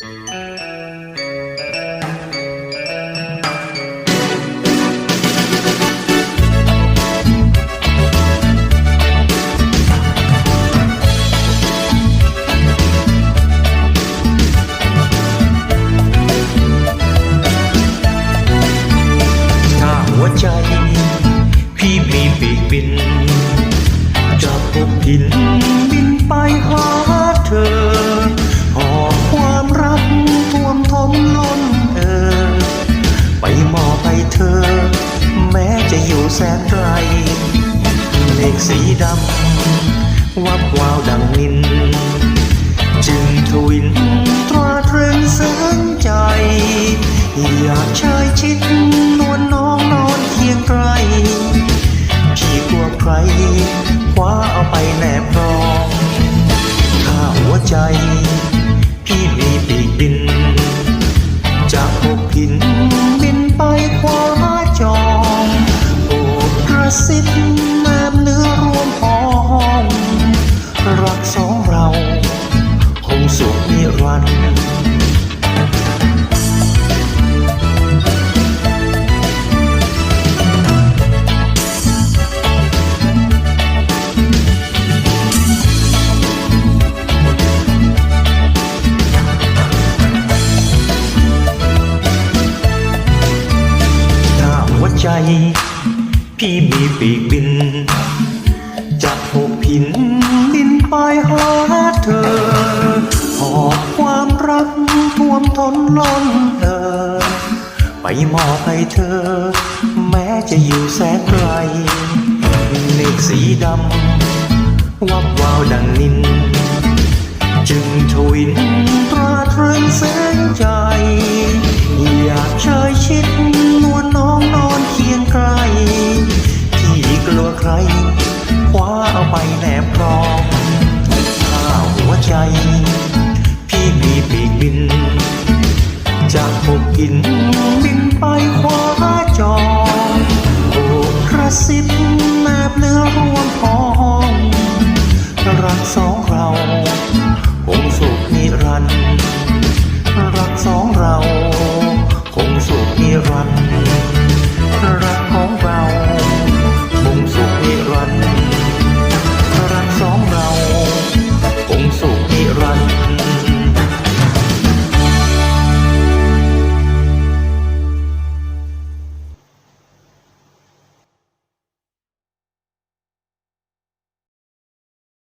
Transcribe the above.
ถ้า อยู่แสนไกลเมฆสีดำ วับวาวดังนิน จึงทวินตราตรึงซึ้งใจ อยากเชยชิดนวลน้องนอนเคียงไกลพี่กลัวใคร คว้าเอาไปแนบรองถ้าหัวใจ อบกระซิบแนบเนื้อรวมหองรักสองเราคงสุขนิรันดร์ถ้าหัวใจ พี่มีปีกบินจะพบหินบินไปหาเธอ หอบความรักท่วมท้นล้นเออไปมอบให้เธอ แม้จะอยู่แสนไกลเมฆสีดำวับวาวดังนิน จึงทวินตราตรึงแสงใจอยินบินไปคว้าจองโอ้กระสิบนะ